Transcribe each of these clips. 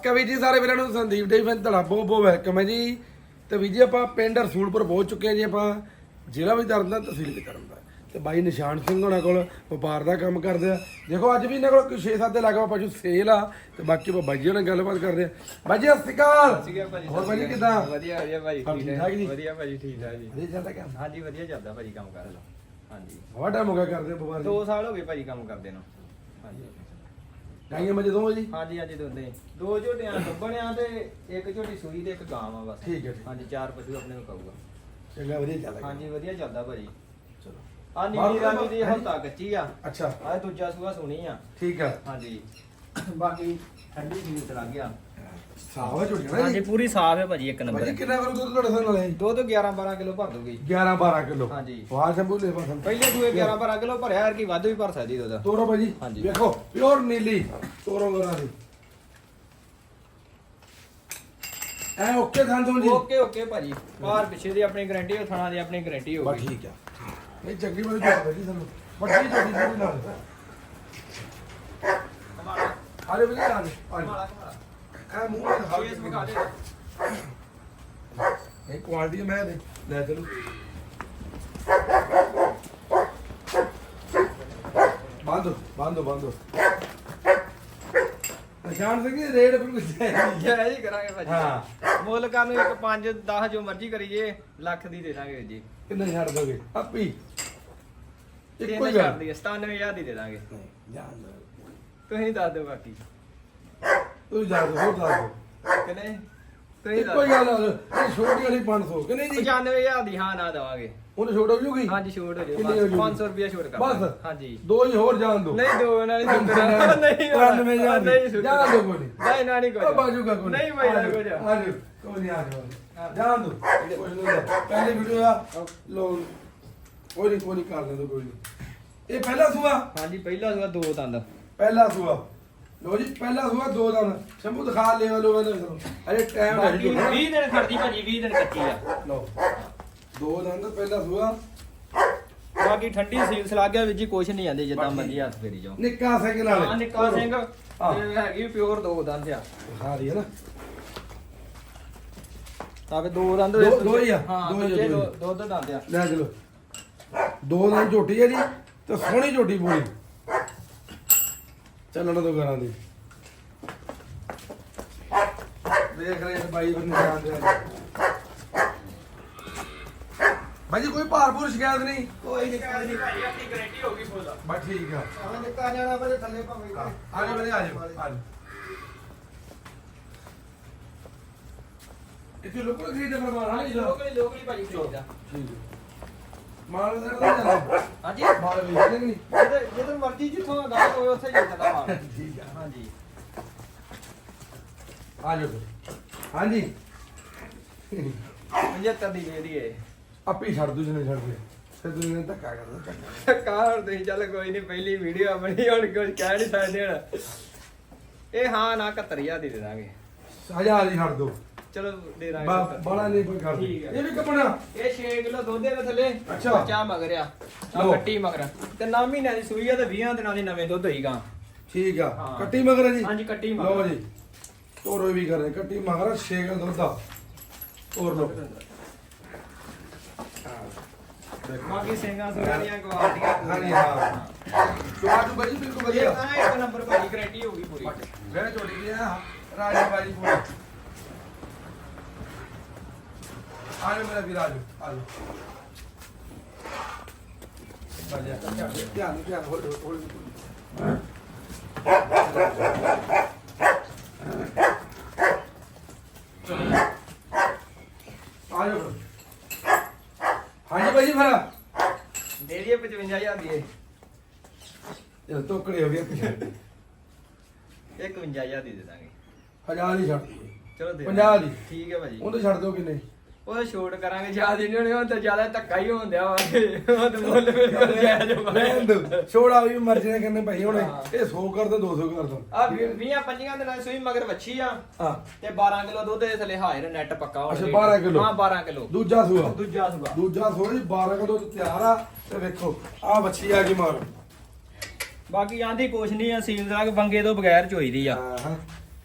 ਸਤਿਕਾਰ ਵੀ ਜੀ ਸਾਰੇ ਵੀਰਾਂ ਨੂੰ ਸੰਦੀਪ ਡੇ ਫੈਨ ਤੁਹਾਡਾ ਬਹੁਤ ਬਹੁਤ ਵੈਲਕਮ ਹੈ ਜੀ। ਤੇ ਵੀ ਜੀ ਆਪਾਂ ਪਿੰਡ ਰਸੂਲਪੁਰ ਪਹੁੰਚ ਚੁੱਕੇ ਹਾਂ ਜੀ ਆਪਾਂ। ਜ਼ਿਲ੍ਹਾ ਵੀ ਤਰਨਤਾਰਨ ਤਹਿਸੀਲ ਵੀ ਤਰਨਤਾਰਨ ਤੇ ਬਾਈ ਨਿਸ਼ਾਨ ਸਿੰਘ ਹੋਣਾ ਕੋਲ ਵਪਾਰ ਦਾ ਕੰਮ ਕਰਦੇ ਆ। ਦੇਖੋ ਅੱਜ ਵੀ ਇਹਨਾਂ ਕੋਲ 6-7 ਦੇ ਲਗਭਗ ਪਸ਼ੂ ਸੇਲ ਆ। ਤੇ ਬਾਕੀ ਬਾਈ ਜੀ ਨਾਲ ਗੱਲਬਾਤ ਕਰਦੇ ਆ। ਬਾਈ ਜੀ ਸਤਿ ਸ਼੍ਰੀ ਅਕਾਲ। ਹੋਰ ਬਾਈ ਜੀ ਕਿਦਾਂ? ਵਧੀਆ ਵਧੀਆ ਹਾਂ, ਠੀਕ ਠੀਕ ਜੀ? ਵਧੀਆ ਭਾਜੀ ਠੀਕ ਠਾਕ ਜੀ। ਵਧੀਆ ਚੱਲਦਾ ਕੰਮ? ਹਾਂਜੀ ਵਧੀਆ ਚੱਲਦਾ ਭਾਜੀ ਕੰਮ ਕਰ ਲਓ। ਹਾਂਜੀ। ਬਹੁਤ ਟਾਈਮ ਹੋ ਗਿਆ ਕਰਦੇ ਵਪਾਰ 2 ਸਾਲ ਹੋ ਗਏ ਭਾਜੀ ਕੰਮ ਕਰਦੇ ਨੂੰ। ਹਾਂਜੀ। ਗਾਈਆਂ ਮੈਂ ਜਦੋਂ ਜੀ? ਹਾਂਜੀ ਹਾਂਜੀ ਦੋਨੇ। ਦੋ ਝੋਟੀਆਂ ਗੱਬਣਿਆ ਤੇ ਇੱਕ ਝੋਟੀ ਸੂਈ ਤੇ ਇੱਕ ਗਾਂ ਆ ਬਸ। ਠੀਕ ਹੈ, ਠੀਕ। ਹਾਂਜੀ ਚਾਰ ਪਸ਼ੂ ਆਪਣੇ ਨੂੰ ਕਹੂਗਾ ਚੰਗਾ ਵਧੀਆ ਚੱਲਦਾ ਹਾਂਜੀ ਵਧੀਆ ਚੱਲਦਾ ਭਾਜੀ। ਚਲੋ। ਆ ਬਾਹਰ ਨੀਲੀ ਰਾਣੀ ਦੀ। ਹਲਤਾ ਕੱਚੀ ਆ। ਅੱਛਾ। ਆ ਦੂਜਾ ਸੂਆ ਸੁਣੀ ਆ। ਠੀਕ ਆ। ਹਾਂਜੀ। ਬਾਕੀ ਠੰਡੀ ਸੀਲ ਤੇ ਲੱਗ ਗਿਆ। ਸਾਵਾ ਝੋਟੀ ਨਾ ਹਾਂਜੀ ਜੀ ਪੂਰੀ ਸਾਫ਼ ਹੈ ਭਾਜੀ ਇੱਕ ਨੰਬਰ ਭਾਜੀ ਕਿੰਨਾ ਕਰੂ ਦੁੱਧ ਤੁਹਾਡੇ ਸਾਹ ਨਾਲ ਹੈ ਦੋ ਤੋਂ 11 12 ਕਿਲੋ ਭਰ ਦੂਗੀ 11 12 ਕਿਲੋ? ਹਾਂਜੀ। ਵਾਹ ਸ਼ੰਭੂ ਲੈ ਪਸੰਦ ਪਹਿਲੇ ਸੂਏ 11 12 ਕਿਲੋ ਭਰਿਆ ਯਾਰ ਕੀ ਵੱਧ ਵੀ ਭਰ ਸਕਦੀ ਦੁੱਧ। ਤੋਰੋ ਭਾਜੀ। ਹਾਂਜੀ। ਵੇਖੋ ਪਿਓਰ ਨੀਲੀ। ਤੋਰੋ ਗਰਾਂ ਦੀ ਐ ਓਕੇ ਥਾਂ ਤੋਂ ਜੀ? ਓਕੇ ਓਕੇ ਭਾਜੀ। ਬਾਹਰ ਪਿੱਛੇ ਦੀ ਆਪਣੀ ਗਾਰੰਟੀ ਹੋ ਥਣਾ ਦੀ ਆਪਣੀ ਗਾਰੰਟੀ ਹੋ ਬਸ ਠੀਕ ਆ। ਇਹ ਚੰਗੀ ਵਾਲੀ ਜੋੜ ਭਾਜੀ ਸਾਨੂੰ। ਵੱਡੀ ਜੋੜੀ ਨਾਲ। ਆਰੇ ਵੀ ਆ ਜੀ ਐ ਮੂੰਹ ਨਾਲ ਦਿਖਾ ਫੇਸ ਵਿਖਾ ਦੇ। ਇਹ ਕੁਆਲਿਟੀ ਮੈਂ ਦੇ ਲੈ ਚਲੋ। ਬੰਦੋ ਬੰਦੋ ਬੰਦੋ ਨਿਸ਼ਾਨ ਸਿੰਘ ਜੀ ਰੇਡ ਬਿਲਕੁਲ ਜਾਇਜ਼ ਜੈ ਜੀ ਕਰਾਂਗੇ ਭਾਜੀ। ਹਾਂ। ਮੁੱਲ ਕਰਨ ਨੂੰ ਇੱਕ 5 10 ਜੋ ਮਰਜ਼ੀ ਕਰੀਏ ਲੱਖ ਦੀ ਦੇ ਦਾਂਗੇ ਜੀ। ਕਿੰਨੇ ਛੱਡ ਦੋਗੇ ਆਪੀ। ਇੱਕੋ ਤਿੰਨ ਹੀ ਛੱਡ ਗੱਲ ਦੀ 97000 ਦੀ ਦੇ ਦਾਂਗੇ। ਨਹੀਂ ਜਾਣ ਦਿਓ। ਤੁਸੀਂ ਦੱਸ ਦਿਓ ਬਾਕੀ। ਤੂੰ ਜਾ ਦੋ ਹੋਰ ਦੱਸ ਦਿਓ। ਕਿ ਨਹੀਂ? ਤੁਸੀਂ ਇੱਕੋ ਹੀ ਦੱਸ ਗੱਲ ਆ ਇਹ ਛੋਟੀ ਵਾਲੀ 500 ਕਿ ਨਹੀਂ ਜੀ? 95000 ਦੀ ਹਾਂ ਨਾ ਦਵਾਂਗੇ। ਉਹਨੇ ਛੋਟ ਹੋ ਜੂਗੀ? ਹਾਂਜੀ ਛੋਟ ਹੋ ਕਿੰਨੀ ਜਾਊਗੀ? 500 ਰੁਪਏ ਛੋਟ ਕਰ ਬਸ? ਦਾਂਗੇ। ਹਾਂਜੀ। ਦੋ ਹੀ ਹੋਰ ਜਾਣ ਦੋ। ਨਹੀਂ ਦੋ ਨਾਲ ਨਹੀਂ ਸੁਣਦਾ ਨਹੀਂ ਹੋਣਾ। 93000 ਨਹੀਂ ਸੁਣਦਾ। ਜਾਣ ਦੋ ਕੋਈ ਨਹੀਂ। ਨਹੀਂ ਨਾ ਨਹੀਂ ਕੋਈ ਬਾਜੂਗਾ ਕੋਈ ਨਹੀਂ ਭਾਈ ਨਾ ਜਾਓ ਕੋਈ ਨਹੀਂ। ਜਾਓ। ਜਾਣ ਦੋ। ਕੁਝ ਨਹੀਂ ਹੁੰਦਾ। ਪਹਿਲੀ ਵੀਡੀਓ ਆ। ਲੋ ਕੋਈ ਨਹੀਂ ਕੋਈ ਨਹੀਂ ਕਰ ਦਿੰਦੇ ਕੋਈ ਨਹੀਂ। ਇਹ ਪਹਿਲਾ ਸੂਆ? ਹਾਂਜੀ ਪਹਿਲਾ ਸੂਆ ਦੋ ਦੰਦ। ਪਹਿਲਾ ਸੂਆ। ਲੋ ਜੀ ਪਹਿਲਾ ਸੂਆ ਦੋ ਦਿਨ ਸ਼ੰਭੂ ਦਿਖਾ ਲਿਓ ਲੋ ਮੈਨੂੰ ਅਰੇ ਟਾਈਮ ਬਾਕੀ 20 ਦਿਨ ਖੜਦੀ ਭਾਜੀ 20 ਦਿਨ ਕੱਚੀ ਆ। ਲੋ ਦੋ ਦਿਨ ਤਾਂ ਪਹਿਲਾ ਸੂਆ ਬਾਕੀ ਠੰਡੀ ਸੀਲਸ ਲੱਗ ਗਿਆ ਵਿੱਚ ਜੀ ਕੁਛ ਨਹੀਂ ਜਾਂਦੇ ਜਿੱਦਾਂ ਮਰਜ਼ੀ ਹੱਥ ਫੇਰੀ ਜਾਓ। ਨਿੱਕਾ ਸਿੰਘ ਨਾਲ। ਹਾਂ ਨਿੱਕਾ ਸਿੰਘ। ਇਹ ਹੈਗੀ ਪਿਓਰ ਦੋ ਦੰਦ ਆ। ਸਾਰੀ ਹੈ ਨਾ। ਤਾਂ ਵੀ ਦੋ ਦੰਦ ਦੋ- ਦੋ ਹੀ ਆ, ਹਾਂ ਦੋ ਹੀ ਆ, ਦੂਜੇ ਦੋ ਹੀ। ਦੋ ਦੋ ਦੰਦ ਆ। ਲੈ ਚਲੋ। ਦੋ ਦਿਨ ਝੋਟੀ ਹੈ ਜੀ ਤੇ ਸੋਹਣੀ ਝੋਟੀ ਪੂਰੀ। ਚੱਲਣ ਤੋਂ ਕਰਾਂ ਦੀ। ਦੇਖ ਰਹੇ ਬਾਈ ਬੰਦੇ ਨਿਸ਼ਾਨ ਦੇ ਬਾਈ ਜੀ ਕੋਈ ਭਾਰਪੂਰ ਸ਼ਿਕਾਇਤ ਨਹੀਂ? ਕੋਈ ਨਹੀਂ ਕੋਈ ਨਹੀਂ ਆਪਣੀ ਗਾਰੰਟੀ ਹੋ ਗਈ ਫੁੱਲ ਬਸ ਠੀਕ ਆ। ਹਾਂ ਨਿੱਕਾ ਜਾਣਾ ਬਲੇ ਥੱਲੇ ਭਾਵੇਂ। ਆ ਜਾਓ ਬਲੇ ਆ ਜਾਓ ਆ ਜਾਓ ਇੱਥੇ ਲੋਕਾਂ ਨੂੰ ਖਰੀਦਣਾ ਮਾਰ ਹਾਂ ਜੀ ਲੋਕਲੀ ਲੋਕਲੀ ਭਾਜੀ ਖਰੀਦਦਾ। ਠੀਕ ਹੈ ਮਾਲ ਦਾ ਜਾਂਦਾ ਹਾਂਜੀ। ਮਾਲ ਵੇਚਦੇ ਕਿ ਨਹੀਂ ਜਿਹਦੇ ਜਿਹਦੇ ਮਰਜ਼ੀ ਜਿੱਥੋਂ ਗੱਲ ਹੋਵੇ ਉੱਥੇ ਹੀ ਜਾਂਦਾ ਮਾਲ ਠੀਕ ਆ ਹਾਂਜੀ। ਆ ਜਾਓ ਫਿਰ। ਹਾਂਜੀ। 75 ਦੀ ਦੇ ਦਈਏ। ਆਪੇ ਛੱਡ ਦੂ ਜਿਹਨੇ ਛੱਡ ਦੇ। ਫਿਰ ਤੂੰ ਇਹਨੇ ਧੱਕਾ ਕਰਦਾ ਧੱਕਾ ਕਾਰ। ਤੁਸੀਂ ਚੱਲ ਕੋਈ ਨਹੀਂ ਪਹਿਲੀ ਵੀਡੀਓ ਆਪਣੀ ਹੁਣ ਕੁਝ ਕਹਿ ਨਹੀਂ ਸਕਦੇ ਹੁਣ। ਇਹ ਹਾਂ ਨਾ 71000 ਦੀ ਦੇ ਦਾਂਗੇ। ਹਜ਼ਾਰ ਹੀ ਛੱਡ ਦੋ। ਚਲੋ ਦੇ ਦਾਂਗੇ ਬਾ- 70 ਬਾਲਾ ਨਹੀਂ ਕੋਈ ਕਰ ਠੀਕ ਹੈ। ਇਹ ਵੀ ਕੱਪਣਾ ਇਹ 6 ਕਿਲੋ ਦੁੱਧ ਦੇ ਥੱਲੇ ਅੱਛਾ। ਬੱਚਾ ਮਗਰ ਆ। ਆ ਲਓ। ਕੱਟੀ ਮਗਰ ਤੇ 9 ਮਹੀਨਿਆਂ ਦੀ ਸੂਈ ਆ ਤੇ 20 ਦਿਨਾਂ ਦੀ ਨਵੇਂ ਦੁੱਧ ਹੋਈਗਾ ਠੀਕ ਆ। ਹਾਂ। ਕੱਟੀ ਮਗਰ ਹੈ ਜੀ? ਹਾਂਜੀ ਕੱਟੀ ਲਓ ਮਗਰ ਜੀ। ਤੋਰੋ ਵੀ ਕਰ ਰਹੇ ਕੱਟੀ ਮਗਰ 6 ਕਿਲੋ ਦੁੱਧ ਦਾ ਹੋਰ ਲਓ। ਦੇਖੋ ਬਾਕੀ ਸਿੰਘਾਂ ਸੁਣਾਂ ਦੀਆਂ ਕੁਆਲਟੀਆਂ ਹਾਂਜੀ ਹਾਂ। ਸੁਆਦ ਬੜੀ ਬਿਲਕੁਲ ਇਹ ਵਧੀਆ। ਤਾਂ ਇੱਕ ਨੰਬਰ ਭਾਜੀ ਗਾਰੰਟੀ ਹੋਊਗੀ ਪੂਰੀ। ਵੇ ਚੋੜੀ ਗਿਆ ਰਾਜੀ ਬਾਜੀ ਪੂਰੀ। ਆਲੇ ਮੇਰਾ ਵੀ ਰਾਜੂ ਆਲੋ ਬਾਜਾ ਧਿਆਨ ਧਿਆਨ ਹੋਲ ਹੋਲ ਆਜੋ ਹਾਂਜੀ ਬਾਜੀ ਫਰਾ। ਦੇ 55000 ਦੀ ਇਹ ਟੋਕੜੇ ਹੋ ਗਏ ਪਿੱਛੇ ਇਹ 51000 ਦੀ ਦੇ ਦਾਂਗੇ। ਹਜ਼ਾਰ ਹੀ ਛੱਡ ਦਈਏ ਚਲੋ ਦੇ 50 ਦੀ। ਠੀਕ ਹੈ ਭਾਜੀ ਉਹਦੇ ਛੱਡ ਦਿਓ ਕਿੰਨੇ ਉਹ ਛੋਟ ਕਰਾਂਗੇ ਜ਼ਿਆਦਾ ਨਹੀਂ ਹੋਣੇ ਉਹ ਤਾਂ ਜ਼ਿਆਦਾ ਧੱਕਾ ਹੀ ਹੋਣ ਦਿਆ ਵਾ ਉਹ ਤਾਂ ਮੁੱਲ ਬਿਲਕੁਲ ਜਾਇਜ਼ ਰਹਿਣ ਦਿਓ ਛੋੜਾ ਵੀ ਮਰਜ਼ੀ ਨਾਲ ਕਹਿੰਦੇ ਭਾਈ ਹੁਣ। ਇਹ 100 ਕਰ ਦੋ 200 ਕਰ ਦੋ। ਆ 20 25 ਦੇ ਨਾਲ ਸੂਈ ਮਗਰ ਵੱਛੀ ਆ। ਹਾਂ। ਤੇ 12 ਕਿਲੋ ਦੁੱਧ ਦੇ ਥੱਲੇ ਹਾਜ਼ਰ ਨੈਟ ਪੱਕਾ ਹੋਣ ਅੱਛਾ, 12 ਕਿਲੋ। ਹਾਂ 12 ਕਿਲੋ। ਦੂਜਾ ਸੂਆ? ਦੂਜਾ ਸੂਆ। ਦੂਜਾ ਸੂਆ ਜੀ 12 ਕਿਲੋ ਤੇ ਤਿਆਰ ਆ। ਤੇ ਵੇਖੋ ਆ ਬੱਚੀ ਆ ਗਈ ਮਾਰ। ਬਾਕੀ ਆਂਦੀ ਕੁਛ ਨਹੀਂ ਆ ਸੀਲ ਦਾ ਬੰਗੇ ਤੋਂ ਬਗੈਰ ਚੋਈਦੀ ਆ। ਹਾਂ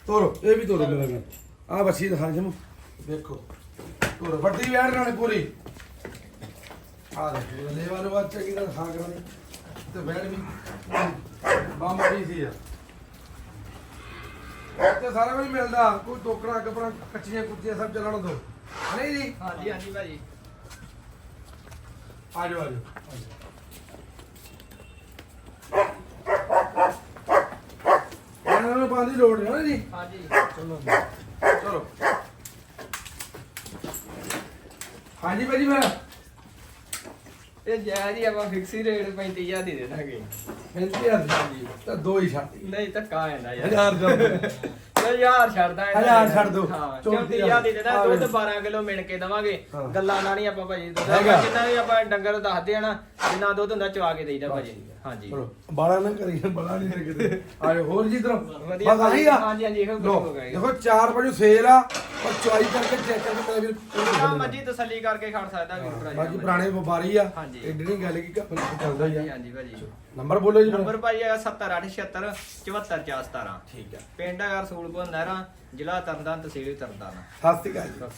ਤੋਰੋ ਇਹ ਵੀ ਤੋਰੋ ਮੇਰਾ ਆ ਬੱਚੀ ਦਿਖਾ ਜਮੂ। ਦੇਖੋ ਤੋਰੋ ਵੱਡੀ ਵੈੜ ਨਾਲੇ ਪੂਰੀ। ਆ ਦੇਖੋ ਲੈ ਵਾਲੋ ਬਾਤ ਚੰਗੀ ਤਰ੍ਹਾਂ ਦਿਖਾ ਕਰਾਂਗੇ ਤੇ ਵੈੜ ਵੀ ਬੰਮ ਵੀ ਸੀ ਆ। ਤੇ ਸਾਰਾ ਕੁਝ ਮਿਲਦਾ ਕੋਈ ਟੋਕਰਾ ਕਪੜਾ ਕੱਚੀਆਂ ਕੁੱਤੀਆਂ ਸਭ ਚੱਲਣ ਦੋ। ਨਹੀਂ ਜੀ? ਹਾਂਜੀ ਹਾਂਜੀ ਭਾਜੀ। ਆ ਜਾਓ ਆ ਜਾਓ। ਇਹਨਾਂ ਨੂੰ ਪਾਣੀ ਦੀ ਲੋੜ ਨਹੀਂ ਹੈ ਨਾ ਜੀ? ਹਾਂਜੀ। ਚਲੋ ਚਲੋ। ਹਾਂਜੀ ਭਾਜੀ ਮੈਂ ਇਹ ਜਾਇਜ਼ ਹੀ ਆਪਾਂ ਫਿਕਸ ਹੀ ਰੇਟ 35000 ਦੀ ਦੇ ਦਾਂਗੇ। ਫੈਂਸੀ ਆ ਜੀ ਤਾਂ ਦੋ ਹੀ ਛੱਡਤੀ ਨਹੀਂ ਧੱਕਾ ਆਂਦਾ ਯਾਰ। ਹਜ਼ਾਰ ਦਾ। ਨਹੀਂ ਯਾਰ ਛੱਡਦਾ ਇਹਨਾਂ ਹਜ਼ਾਰ ਨੇ। ਛੱਡ ਦਿਓ। ਹਾਂ ਚੌਂਤੀ 34000 ਦੀ ਦੇ ਦਾਂ ਆ ਦੁੱਧ ਵੇ। 12 ਕਿਲੋ ਮਿਣ ਕੇ ਦਵਾਂਗੇ। ਹਾਂ। ਗੱਲਾਂ ਨਾਲ ਨਹੀਂ ਆਪਾਂ ਭਾਜੀ ਦੁੱਧ ਹੈਗਾ। ਜਿੰਨਾ ਵੀ ਆਪਾਂ ਡੰਗਰ ਦੱਸਦੇ ਆ ਨਾ ਜਿੰਨਾ ਦੁੱਧ ਹੁੰਦਾ ਚਵਾ ਕੇ ਦੇਈਦਾ ਭਾਜੀ। ਹਾਂਜੀ। ਚਲੋ ਬਾਲਾ ਨਾ ਕਰੀ ਬਾਲਾ ਨਹੀਂ ਤੇ ਕਿਤੇ। ਆ ਜਾਓ ਹੋਰ ਜੀ ਇਧਰੋਂ। ਵਧੀਆ ਬਸ ਆਹੀ ਆ। ਹਾਂਜੀ ਹਾਂਜੀ ਇਹੋ ਕੁਝ ਲਓ, ਹੋ ਗਿਆ ਦੇਖੋ 4 ਵਜੇ ਸੇਲ ਆ ਪਰ ਚੁਆਈ ਕਰਕੇ ਚੈੱਕ ਕਰਕੇ ਮੇਰਾ ਵੀਰ ਜਿਹੜਾ ਮਰਜ਼ੀ ਤਸੱਲੀ ਕਰਕੇ ਖੜ ਸਕਦਾ ਵੀਰ ਭਰਾ ਜੀ ਬਾਕੀ ਪੁਰਾਣੇ ਵਪਾਰੀ ਆ ਹਾਂਜੀ। ਐਡੀ ਨਹੀਂ ਗੱਲ ਕੀ ਕੱਪ ਚੱਲਦਾ ਹੀ ਹਾਂਜੀ ਆ। ਹਾਂਜੀ ਭਾਜੀ। ਨੰਬਰ ਬੋਲੋ ਜੀ ਨੰਬਰ ਭਾਜੀ ਹੈਗਾ 70876 74417 ਠੀਕ ਆ। ਪਿੰਡ ਹੈਗਾ ਰਸੂਲਪੁਰ ਨਹਿਰਾ ਜ਼ਿਲ੍ਹਾ ਤਰਨਤਾਰਨ ਤਹਿਸੀਲ ਤਰਨਤਾਰਨ। ਸਤਿ ਸ਼੍ਰੀ ਅਕਾਲ ਜੀ।